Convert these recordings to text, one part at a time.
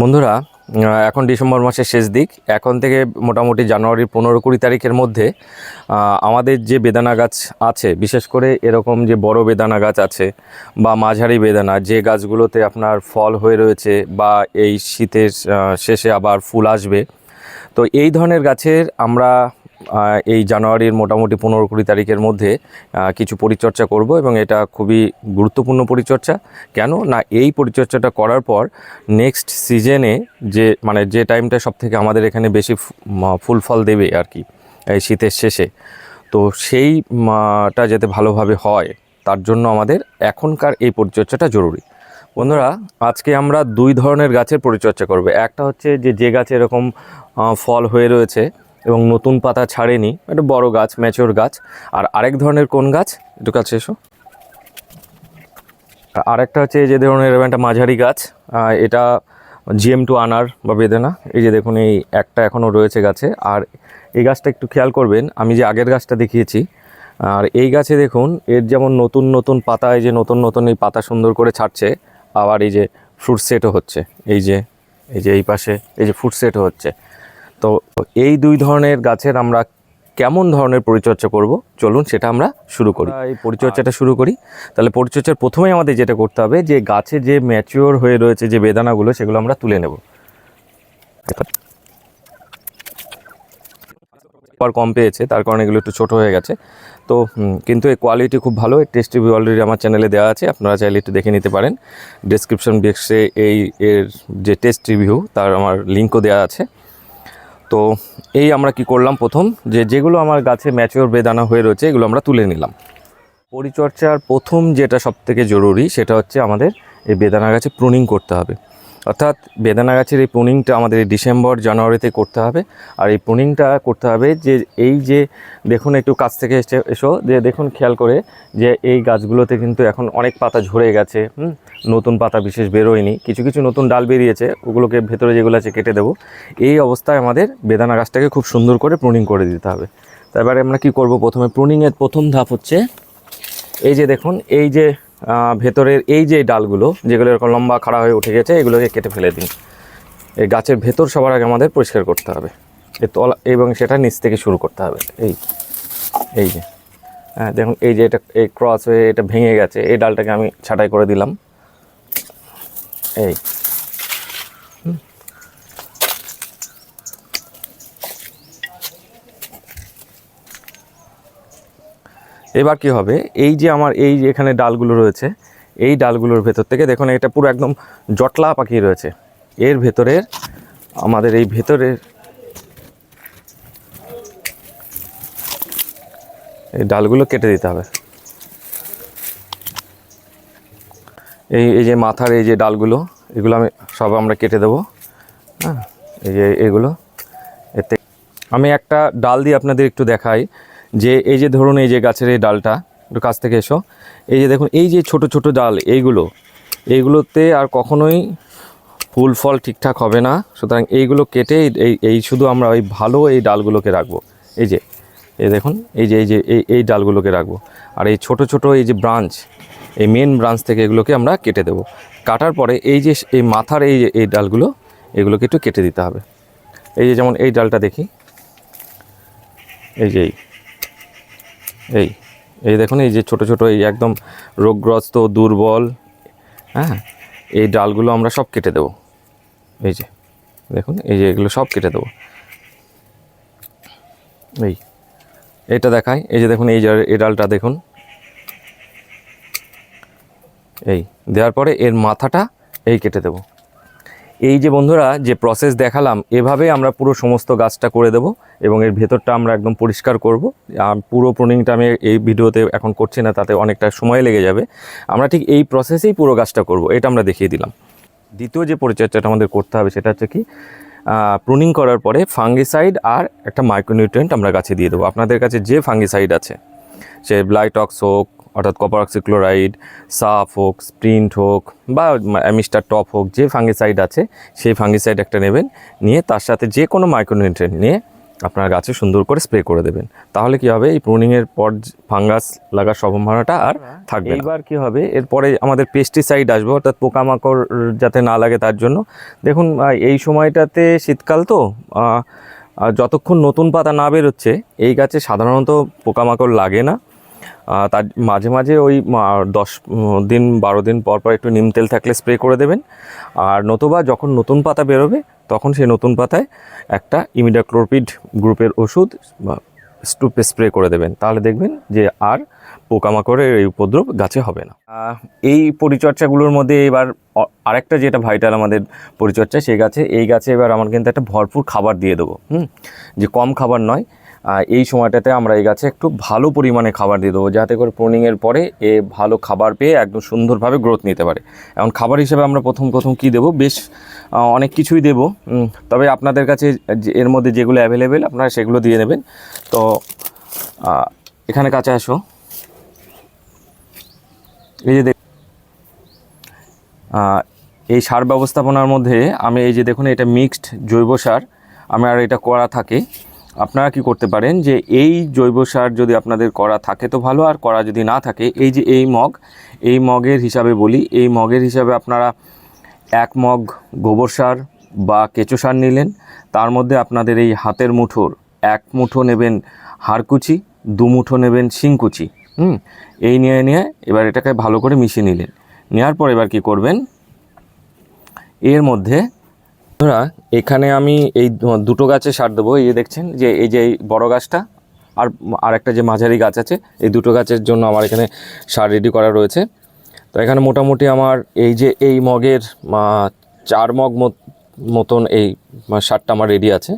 বন্ধুরা এখন ডিসেম্বর মাসের শেষ দিক। এখন থেকে মোটামুটি জানুয়ারির পনেরো কুড়ি তারিখের মধ্যে আমাদের যে বেদানা গাছ আছে, বিশেষ করে এরকম যে বড় বেদানা গাছ আছে বা মাঝারি বেদানা, যে গাছগুলোতে আপনার ফল হয়ে রয়েছে বা এই শীতের শেষে আবার ফুল আসবে, তো এই ধরনের গাছের আমরা এই জানুয়ারির মোটামুটি পনেরো কুড়ি তারিখের মধ্যে কিছু পরিচর্যা করব এবং এটা খুবই গুরুত্বপূর্ণ পরিচর্যা। কেন? না, এই পরিচর্যাটা করার পর নেক্সট সিজনে যে মানে যে টাইমটা সব থেকে আমাদের এখানে বেশি ফুল ফল দেবে আর কি, এই শীতের শেষে। তো সেই মাটা যাতে ভালোভাবে হয়, তার জন্য আমাদের এখনকার এই পরিচর্যাটা জরুরি। বন্ধুরা, আজকে আমরা দুই ধরনের গাছের পরিচর্যা করব। একটা হচ্ছে যে যে গাছে এরকম ফল হয়ে রয়েছে এবং নতুন পাতা ছাড়েনি, একটা বড় গাছ ম্যাচিওর গাছ। আর আরেক ধরনের কোন গাছ? একটু কাছে এসো। আর আরেকটা হচ্ছে এই যে ধরনের এরকম একটা মাঝারি গাছ এটা জিএম টু আনার বা বেদেনা। এই যে দেখুন, এই একটা এখনও রয়েছে গাছে। আর এই গাছটা একটু খেয়াল করবেন, আমি যে আগের গাছটা দেখিয়েছি, আর এই গাছে দেখুন, এর যেমন নতুন নতুন পাতা, এই যে নতুন নতুন এই পাতা সুন্দর করে ছাড়ছে, আবার এই যে ফ্রুট সেটও হচ্ছে। এই যে এই যে এই পাশে, এই যে ফ্রুট সেটও হচ্ছে। তো এই দুই ধরনের গাছের আমরা কেমন ধরনের পরিচর্যা করব? চলুন সেটা আমরা শুরু করি। এই পরিচর্যাটা শুরু করি। তাহলে পরিচর্যার প্রথমেই আমাদের যেটা করতে হবে যে গাছে যে ম্যাচিওর হয়ে রয়েছে যে বেদানাগুলো সেগুলো আমরা তুলে নেব। আর কম পেয়েছে তার কারণে এগুলো একটু ছোট হয়ে গেছে। তো কিন্তু এই কোয়ালিটি খুব ভালো এই টেস্ট রিভিউ অলরেডি আমার চ্যানেলে দেওয়া আছে আপনারা চাইলে একটু দেখে নিতে পারেন। ডেসক্রিপশন বক্সে এই এর যে টেস্ট রিভিউ তার আমার লিঙ্কও দেওয়া আছে। তো এই আমরা কি করলাম প্রথম? যে যেগুলো আমার গাছে ম্যাচিওর বেদানা হয়ে রয়েছে, এগুলো আমরা তুলে নিলাম। পরিচর্যার প্রথম যেটা সবথেকে জরুরি, সেটা হচ্ছে আমাদের এই বেদানা গাছে প্রুনিং করতে হবে। অর্থাৎ বেদানা গাছের এই প্রুনিংটা আমাদের ডিসেম্বর জানুয়ারিতে করতে হবে। আর এই প্রুনিংটা করতে হবে যে, এই যে, দেখুন একটু কাছ থেকে এসে, এসো যে দেখুন খেয়াল করে যে, এই গাছগুলোতে কিন্তু এখন অনেক পাতা ঝরে গেছে নতুন পাতা বিশেষ বেরোয়নি। কিছু কিছু নতুন ডাল বেরিয়েছে, ওগুলোকে ভেতরে যেগুলো আছে কেটে দেবো। এই অবস্থায় আমাদের বেদানা গাছটাকে খুব সুন্দর করে প্রুনিং করে দিতে হবে। তারপরে আমরা কি করব? প্রথমে প্রুনিংয়ের প্রথম ধাপ হচ্ছে, এই যে দেখুন, এই যে ভেতরের এই যে ডালগুলো, যেগুলো এরকম লম্বা খাড়া হয়ে উঠে গেছে, এগুলোকে কেটে ফেলে দিন। এই গাছের ভেতর সবার আগে আমাদের পরিষ্কার করতে হবে। এই তলা এবং সেটা নিচ থেকে শুরু করতে হবে। এই এই যে। হ্যাঁ দেখুন, এই যে এটা, এই ক্রস হয়ে এটা ভেঙে গেছে, এই ডালটাকে আমি ছাঁটাই করে দিলাম। এই এবার কি হবে? এই যে আমার এই যে এখানে ডালগুলো রয়েছে, এই ডালগুলোর ভেতর থেকে দেখুন এটা পুরো একদম জটলা পাকিয়ে রয়েছে। এর ভেতরের, আমাদের এই ভেতরের এই ডালগুলো কেটে দিতে হবে। এই এই যে মাথার এই যে ডালগুলো, এগুলো আমি, সব আমরা কেটে দেবো। হ্যাঁ এই যে এগুলো, এতে আমি একটা ডাল দিয়ে আপনাদের একটু দেখাই। যে এই যে ধরুন এই যে গাছের এই ডালটা, একটু কাছ থেকে এসো। এই যে দেখুন, এই যে ছোট ছোট ডাল, এইগুলো, এইগুলোতে আর কখনোই ফুল ফল ঠিকঠাক হবে না। সুতরাং এইগুলো কেটে এই- এই শুধু আমরা ওই ভালো এই ডালগুলোকে রাখব। এই যে, এই দেখুন, এই যে এই যে, এই এই ডালগুলোকে রাখব। আর এই ছোট ছোট এই যে ব্রাঞ্চ, এই মেন ব্রাঞ্চ থেকে এগুলোকে আমরা কেটে দেবো। কাটার পরে এই যে, এই মাথার এই এই ডালগুলো, এগুলোকে একটু কেটে দিতে হবে। এই যে যেমন এই ডালটা দেখি, এই যে এই। এই এই দেখুন, এই যে ছোট ছোট, এই একদম রোগগ্রস্ত, দুর্বল হ্যাঁ? এই ডালগুলো আমরা সব কেটে দেবো। এই যে, দেখুন, এই যে এগুলো সব কেটে দেবো। এই এইটা দেখাই, এই যে দেখুন, এই যে এই ডালটা দেখুন। এই, দেওয়ার পরে এর মাথাটা এই কেটে দেবো। এই যে বন্ধুরা, যে প্রসেস দেখালাম এভাবে আমরা পুরো সমস্ত গাছটা করে দেব এবং এর ভেতরটা আমরা একদম পরিষ্কার করব। পুরো প্রুনিংটা আমি এই ভিডিওতে এখন করছি না, তাতে অনেকটা সময় লেগে যাবে। আমরা ঠিক এই প্রসেসেই পুরো গাছটা করব, এটা আমরা দেখিয়ে দিলাম। দ্বিতীয় যে পরিচর্যাটা আমাদের করতে হবে, সেটা হচ্ছে কি প্রুনিং করার পরে ফাঙ্গিসাইড আর একটা মাইক্রোনিউট্রিয়েন্ট আমরা গাছে দিয়ে দেবো। আপনাদের কাছে যে ফাঙ্গিসাইড আছে, সে ব্লাইটক্স হোক অর্থাৎ কপার অক্সিক্লোরাইড সাফ হোক স্প্রিন্ট হোক বা অ্যামিস্টার টপ হোক যে ফাঙ্গিসাইড আছে সেই ফাঙ্গিসাইড একটা নেবেন নিয়ে তার সাথে যে কোনো মাইক্রোনিউট্রিয়েন্ট নিয়ে আপনার গাছে সুন্দর করে স্প্রে করে দেবেন। তাহলে কি হবে? এই প্রুনিংয়ের পর ফাঙ্গাস লাগার সম্ভাবনাটা আর থাকবে এবার কি হবে? এরপরে আমাদের পেস্টিসাইড আসবে অর্থাৎ পোকামাকড় যাতে না লাগে তার জন্য। দেখুন এই সময়টাতে শীতকাল তো যতক্ষণ নতুন পাতা না বেরোচ্ছে এই গাছে সাধারণত পোকামাকড় লাগে না। তার মাঝে মাঝে ওই দশ দিন, বারো দিন পর পর একটু নিম তেল থাকলে স্প্রে করে দেবেন। আর নতুবা যখন নতুন পাতা বেরোবে, তখন সেই নতুন পাতায় একটা ইমিডাক্লোরপিড গ্রুপের ওষুধ, বা স্টুপে স্প্রে করে দেবেন। তাহলে দেখবেন যে আর পোকামাকড়ের এই উপদ্রব গাছে হবে না। এই পরিচর্যাগুলোর মধ্যে এবার আরেকটা যেটা ভাইটাল আমাদের পরিচর্যা সেই গাছে, এই গাছে এবার আমার কিন্তু একটা ভরপুর খাবার দিয়ে দেবো। হুম? যে কম খাবার নয় এই সময়টাতে আমরা এই গাছে একটু ভালো পরিমাণে খাবার দিয়ে দেবো, যাতে করে প্রুনিংয়ের পরে এ ভালো খাবার পেয়ে একদম সুন্দরভাবে গ্রোথ নিতে পারে। এখন খাবার হিসেবে আমরা প্রথম প্রথম কি দেবো? বেশ অনেক কিছুই দেবো তবে আপনাদের কাছে এর মধ্যে যেগুলো অ্যাভেলেবেল আপনারা সেগুলো দিয়ে নেবেন। তো এখানে কাছে আসো। এই যে এই সার ব্যবস্থাপনার মধ্যে আমি এই যে দেখুন, এটা মিক্সড জৈব সার আমার এটা করা থাকে। আপনারা কি করতে পারেন যে এই জৈব সার যদি আপনাদের করা থাকে তো ভালো, আর করা যদি না থাকে, এই যে এই মগ, এই মগের হিসাবে বলি, এই মগের হিসাবে আপনারা এক মগ গোবর সার বা কেঁচো সার নিলেন, তার মধ্যে আপনাদের এই হাতের মুঠোর এক মুঠো নেবেন হাড়কুচি, দু মুঠো নেবেন শিংকুচি, হুম? এই নিয়ে নিয়ে এবার এটাকে ভালো করে মিশিয়ে নিলেন। নেওয়ার পর এবার কি করবেন? এর মধ্যে ধরা এখানে আমি এই দুটো গাছে সার দেবো। এই যে দেখছেন, যে এই যে বড় গাছটা আর আর একটা যে মাঝারি গাছ আছে, এই দুটো গাছের জন্য আমার এখানে সার রেডি করা রয়েছে। তো এখানে মোটামুটি আমার এই যে এই মগের চার মগ মত- মতন এই সারটা আমার রেডি আছে।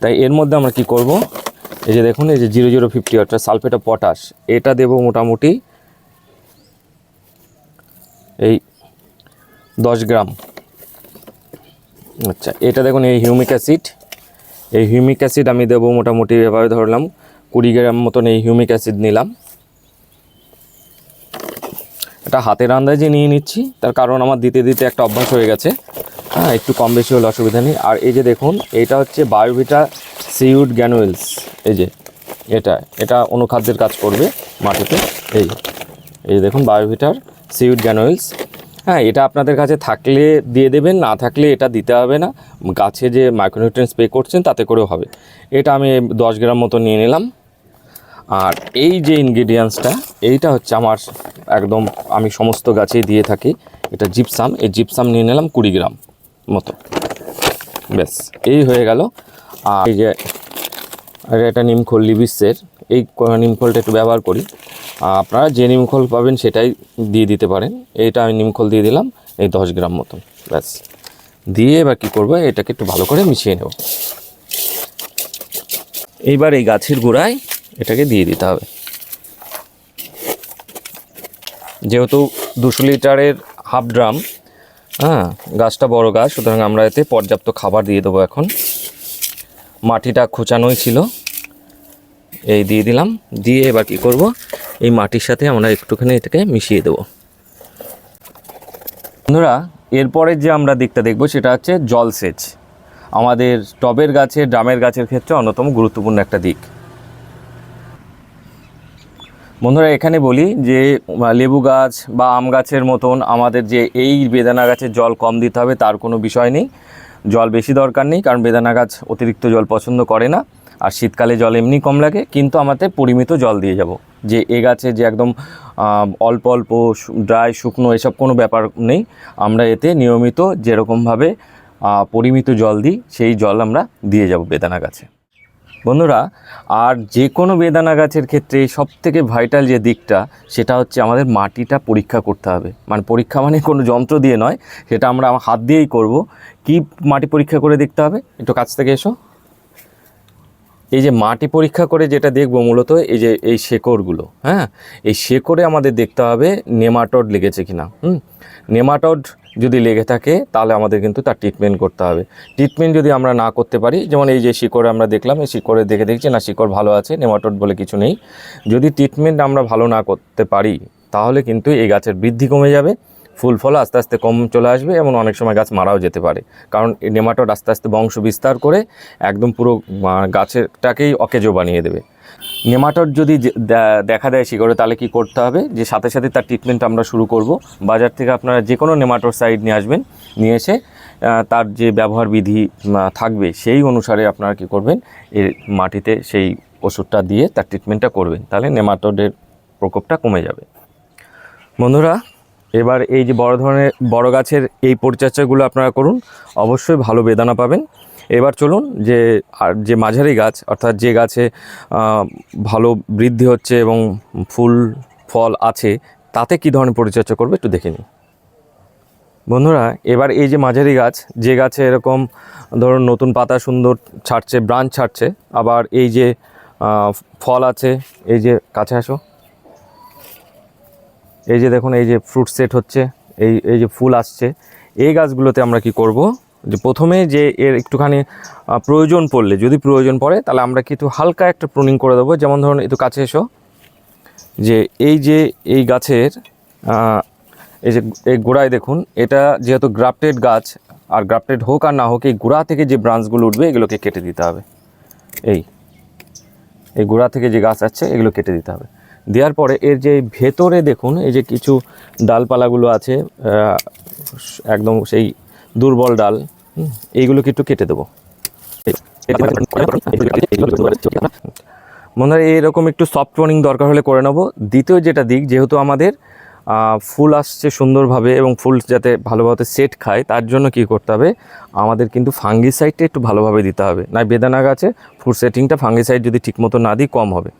তাই এর মধ্যে আমরা কি করব? এই যে দেখুন, এই যে জিরো জিরো ফিফটি অর্থাৎ সালফেট অফ পটাশ, এটা দেবো মোটামুটি এই দশ গ্রাম। আচ্ছা এটা দেখুন, এই হিউমিক অ্যাসিড। এই হিউমিক অ্যাসিড আমি দেবো মোটামুটি এভাবে ধরলাম কুড়ি গ্রাম মতন এই হিউমিক অ্যাসিড নিলাম। এটা হাতের আন্দাজে নিয়ে নিচ্ছি, তার কারণ আমার দিতে দিতে একটা অভ্যাস হয়ে গেছে। হ্যাঁ একটু কম বেশি হলে অসুবিধা নেই। আর এই যে দেখুন, এটা হচ্ছে বায়োভিটা সিউড গ্যানুয়েলস। এই যে, এটা এটা অনুখাদ্যের কাজ করবে মাটিতে। এই এই দেখুন, বায়োভিটার সিউড গ্যানুয়েলস। হ্যাঁ এটা আপনাদের কাছে থাকলে দিয়ে দেবেন, না থাকলে এটা দিতে হবে না। গাছে যে মাইক্রোনিউট্রিয়েন্ট স্প্রে করছেন, তাতে করেও হবে। এটা আমি দশ গ্রাম মতো নিয়ে নিলাম। আর এই যে ইনগ্রিডিয়েন্টসটা এইটা হচ্ছে আমার একদম আমি সমস্ত গাছেই দিয়ে থাকি। এটা জিপসাম এই জিপসাম নিয়ে নিলাম কুড়ি গ্রাম মতো। ব্যাস, এই হয়ে গেল। আর এই যে, এটা নিমখোল লিবিসের, এই নিমখোলটা একটু ব্যবহার করি। আপনারা যে নিমখোল পাবেন সেটাই দিয়ে দিতে পারেন। এটা আমি নিমখোল দিয়ে দিলাম, এই দশ গ্রাম মতন, ব্যাস। দিয়ে এবার কী করব, এটাকে একটু ভালো করে মিশিয়ে নেব। এইবার এই গাছের গোড়ায় এটাকে দিয়ে দিতে হবে। যেহেতু দুশো লিটারের হাফ ড্রাম হ্যাঁ গাছটা বড় গাছ, সুতরাং আমরা এতে পর্যাপ্ত খাবার দিয়ে দেবো এখন। মাটিটা খোঁচানোই ছিল। এই দিয়ে দিলাম। দিয়ে এবার কি করব? এই মাটির সাথে আমরা একটুখানি এটাকে মিশিয়ে দেবো। বন্ধুরা, এরপরের যে আমরা দিকটা দেখব সেটা হচ্ছে জলসেচ আমাদের টবের গাছে, ড্রামের গাছের ক্ষেত্রে অন্যতম গুরুত্বপূর্ণ একটা দিক। বন্ধুরা, এখানে বলি যে, লেবু গাছ বা আম গাছের মতন আমাদের যে এই বেদানা গাছের জল কম দিতে হবে, তার কোনো বিষয় নেই। জল বেশি দরকার নেই, কারণ বেদানা গাছ অতিরিক্ত জল পছন্দ করে না। আর শীতকালে জল এমনি কম লাগে, কিন্তু আমাদের পরিমিত জল দিয়ে যাব। যে এ গাছে যে একদম অল্প অল্প ড্রাই শুকনো এসব কোনো ব্যাপার নেই, আমরা এতে নিয়মিত যেরকমভাবে পরিমিত জল দিই, সেই জল আমরা দিয়ে যাব বেদানা গাছে। বন্ধুরা, আর যে কোনো বেদানা গাছের ক্ষেত্রে সব থেকে ভাইটাল যে দিকটা, সেটা হচ্ছে আমাদের মাটিটা পরীক্ষা করতে হবে। মানে পরীক্ষা মানে কোনো যন্ত্র দিয়ে নয়, সেটা আমরা আমার হাত দিয়েই করব। কি মাটি পরীক্ষা করে দেখতে হবে? একটু কাছ থেকে এসো। এই যে মাটি পরীক্ষা করে যেটা দেখব মূলত, এই যে এই শেকড়গুলো হ্যাঁ? এই শেকড়ে আমাদের দেখতে হবে নেমাটড লেগেছে কিনা, হুম? নেমাটড যদি লেগে থাকে, তাহলে আমাদের কিন্তু তার ট্রিটমেন্ট করতে হবে। ট্রিটমেন্ট যদি আমরা না করতে পারি, যেমন এই যে শিকড়ে আমরা দেখলাম, এই শিকড়ে দেখে দেখছি, না, শিকড় ভালো আছে, নেমাটড বলে কিছু নেই। যদি ট্রিটমেন্ট আমরা ভালো না করতে পারি, তাহলে কিন্তু এই গাছের বৃদ্ধি কমে যাবে। ফুল ফল আস্তে আস্তে কম চলে আসবে এবং অনেক সময় গাছ মারাও যেতে পারে। কারণ নেমাটোড আস্তে আস্তে বংশ বিস্তার করে একদম পুরো গাছেরটাকেই অকেজো বানিয়ে দেবে। নেমাটোড যদি দেখা দেয় শিকড়ে, তাহলে কি করতে হবে? যে সাথে সাথে তার ট্রিটমেন্ট আমরা শুরু করব। বাজার থেকে আপনারা যে কোনো নেমাটোড সাইড নিয়ে আসবেন, নিয়ে এসে তার যে ব্যবহার বিধি থাকবে সেই অনুসারে আপনারা কি করবেন? এর মাটিতে সেই ওষুধটা দিয়ে তার ট্রিটমেন্টটা করবেন। তাহলে নেমাটোডের প্রকোপটা কমে যাবে। বন্ধুরা এবার এই যে বড় ধরনের বড় গাছের এই পরিচর্যাগুলো আপনারা করুন, অবশ্যই ভালো বেদানা পাবেন। এবার চলুন যে আর যে মাঝারি গাছ, অর্থাৎ যে গাছে ভালো বৃদ্ধি হচ্ছে এবং ফুল, ফল আছে, তাতে কী ধরনের পরিচর্যা করবে একটু দেখে নিই। বন্ধুরা, এবার এই যে মাঝারি গাছ, যে গাছে এরকম ধরুন নতুন পাতা সুন্দর ছাড়ছে, ব্রাঞ্চ ছাড়ছে, আবার এই যে ফল আছে, এই যে কাছে আসো। এই যে দেখুন, এই যে ফ্রুট সেট হচ্ছে, এই এই যে ফুল আসছে, এই গাছগুলোতে আমরা কি করব? যে প্রথমে যে এর একটুখানি প্রয়োজন পড়লে, যদি প্রয়োজন পড়ে, তাহলে আমরা কিন্তু হালকা একটা প্রুনিং করে দেবো। যেমন ধরুন, একটু কাছে এসো। যে এই যে, এই গাছের এই যে এই গোড়ায় দেখুন, এটা যেহেতু গ্রাফটেড গাছ, আর গ্রাফটেড হোক আর না হোক, এই গোড়া থেকে যে ব্রাঞ্চগুলো উঠবে, এগুলোকে কেটে দিতে হবে। এই এই গোড়া থেকে যে গাছ আছে এগুলো কেটে দিতে হবে। দেওয়ার পরে এর যে ভেতরে দেখুন, এই যে কিছু ডালপালাগুলো আছে একদম সেই দুর্বল ডাল এইগুলোকে একটু কেটে দেবো। মনে হয় এরকম একটু সফট ওয়ার্নিং দরকার হলে করে নেব। দ্বিতীয় যেটা দিক, যেহেতু আমাদের ফুল আসছে সুন্দরভাবে এবং ফুল যাতে ভালোভাবে সেট খায়, তার জন্য কি করতে হবে? আমাদের কিন্তু ফাঙ্গিসাইডটা একটু ভালোভাবে দিতে হবে। না বেদানা গাছে ফুল সেটিংটা ফাঙ্গিসাইড যদি ঠিকমতো না দিই, কম হবে।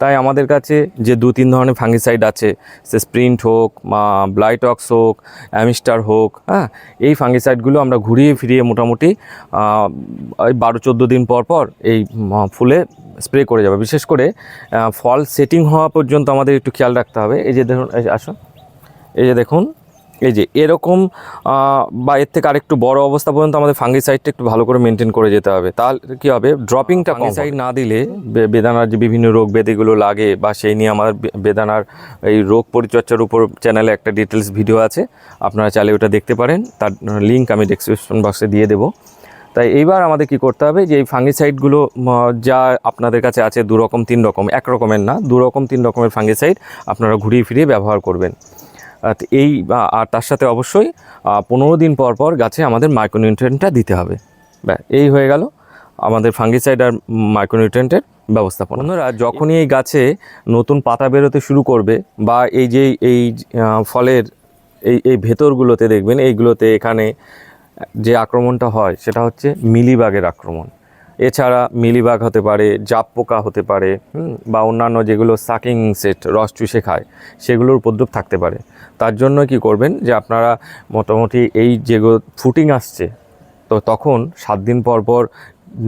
তাই আমাদের কাছে যে দু তিন ধরনের ফাঙ্গিসাইড আছে, সে স্প্রিন্ট হোক বা ব্লাইটক্স হোক, অ্যামিস্টার হোক হ্যাঁ এই ফাঙ্গিসাইডগুলো আমরা ঘুরিয়ে ফিরিয়ে মোটামুটি ওই বারো চোদ্দ দিন পর পর এই ফুলে স্প্রে করে যাবে। বিশেষ করে ফল সেটিং হওয়া পর্যন্ত আমাদের একটু খেয়াল রাখতে হবে। এই যে দেখুন আসুন। এই যে দেখুন এই যে এরকম বা এর থেকে আরেকটু বড় অবস্থা পর্যন্ত আমাদের ফাঙ্গিসাইডটা একটু ভালো করে মেনটেন করে যেতে হবে। তাহলে কী হবে? ড্রপিংটা ফাঙ্গিসাইড না দিলে বেদানার যে বিভিন্ন রোগ ব্যাধিগুলো লাগে বা সেই নিয়ে আমার বেদানার এই রোগ পরিচর্যার উপর চ্যানেলে একটা ডিটেলস ভিডিও আছে আপনারা চাইলে ওটা দেখতে পারেন। তার লিঙ্ক আমি ডেসক্রিপশন বক্সে দিয়ে দেবো। তাই এইবার আমাদের কি করতে হবে যে এই ফাঙ্গিসাইডগুলো যা আপনাদের কাছে আছে দু রকম তিন রকম এক রকমের না দু রকম তিন রকমের ফাঙ্গিসাইড আপনারা ঘুরিয়ে ফিরিয়ে ব্যবহার করবেন। এই আর তার সাথে অবশ্যই পনেরো দিন পর পর গাছে আমাদের মাইক্রোনিউট্রিয়েন্টটা দিতে হবে। ব্যা এই হয়ে গেল আমাদের ফাঙ্গিসাইড আর মাইক্রোনিউট্রিয়েন্টের ব্যবস্থাপনা। বন্ধুরা, যখনই এই গাছে নতুন পাতা বেরোতে শুরু করবে, বা এই যে, এই ফলের এই এই ভেতরগুলোতে দেখবেন, এইগুলোতে এখানে যে আক্রমণটা হয়, সেটা হচ্ছে মিলিবাগের আক্রমণ। এছাড়া মিলিবাগ হতে পারে জাপ পোকা হতে পারে বা অন্যান্য যেগুলো সাকিং সেট রস চুষে খায়, সেগুলোর উপদ্রব থাকতে পারে। তার জন্য কি করবেন যে আপনারা মোটামুটি এই যেগুলো ফুটিং আসছে, তো তখন সাত দিন পর পর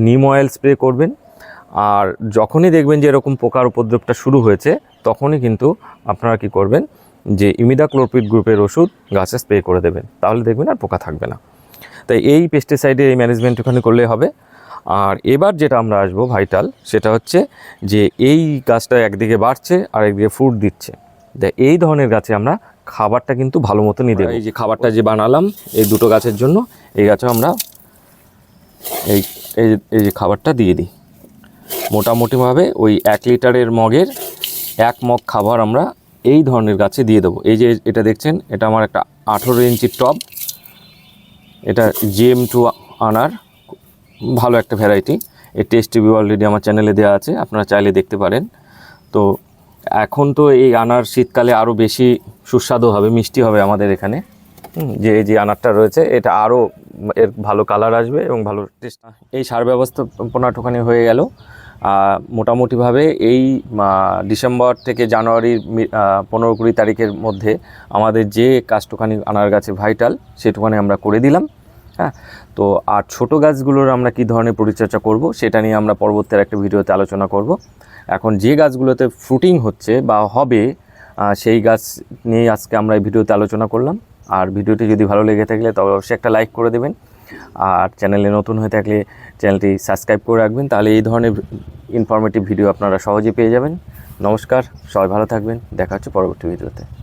নিম অয়েল স্প্রে করবেন। আর যখনই দেখবেন যে এরকম পোকার উপদ্রবটা শুরু হয়েছে, তখনই কিন্তু আপনারা কি করবেন যে ইমিডাক্লোরপিড গ্রুপের ওষুধ গাছে স্প্রে করে দেবেন। তাহলে দেখবেন আর পোকা থাকবে না। তাই এই পেস্টিসাইডের এই ম্যানেজমেন্ট ওখানে করলে হবে। আর এবার যেটা আমরা আসব ভাইটাল সেটা হচ্ছে যে এই গাছটা একদিকে বাড়ছে আর একদিকে ফ্রুট দিচ্ছে এই ধরনের গাছে আমরা খাবারটা কিন্তু ভালো মতনই দেবো। এই যে খাবারটা যে বানালাম এই দুটো গাছের জন্য এই গাছে আমরা এই এই যে- এই যে খাবারটা দিয়ে দিই। মোটামুটিভাবে ওই এক লিটারের মগের এক মগ খাবার আমরা এই ধরনের গাছে দিয়ে দেবো। এই যে এটা দেখছেন এটা আমার একটা আঠেরো ইঞ্চির টব। এটা জিএম টু আনার ভালো একটা ভ্যারাইটি এই টেস্ট রিভিউ অলরেডি আমার চ্যানেলে দেওয়া আছে, আপনারা চাইলে দেখতে পারেন। তো এখন তো এই আনার শীতকালে আরও বেশি সুস্বাদু হবে, মিষ্টি হবে আমাদের এখানে। যে এই যে আনারটা রয়েছে, এটা আরও এর ভালো কালার আসবে এবং ভালো টেস্ট এই সার ব্যবস্থাপনাটুখানি হয়ে গেল। মোটামুটিভাবে এই ডিসেম্বর থেকে জানুয়ারির পনেরো কুড়ি তারিখের মধ্যে আমাদের যে কাজটুখানি আনার গাছে ভাইটাল সেটুখানি আমরা করে দিলাম। হ্যাঁ? তো আর ছোট গাছগুলোর আমরা কি ধরনের পরিচর্যা করব সেটা নিয়ে আমরা পরবর্তী একটা ভিডিওতে আলোচনা করব। এখন যে গাছগুলোতে ফ্রুটিং হচ্ছে বা হবে সেই গাছ নিয়ে আজকে আমরা এই ভিডিওতে আলোচনা করলাম। আর ভিডিওটি যদি ভালো লেগে থাকলে তবে অবশ্যই একটা লাইক করে দেবেন। আর চ্যানেলে নতুন হয়ে থাকলে চ্যানেলটি সাবস্ক্রাইব করে রাখবেন, তাহলে এই ধরনের ইনফরমেটিভ ভিডিও আপনারা সহজে পেয়ে যাবেন। নমস্কার, সবাই ভালো থাকবেন, দেখা হচ্ছে পরবর্তী ভিডিওতে।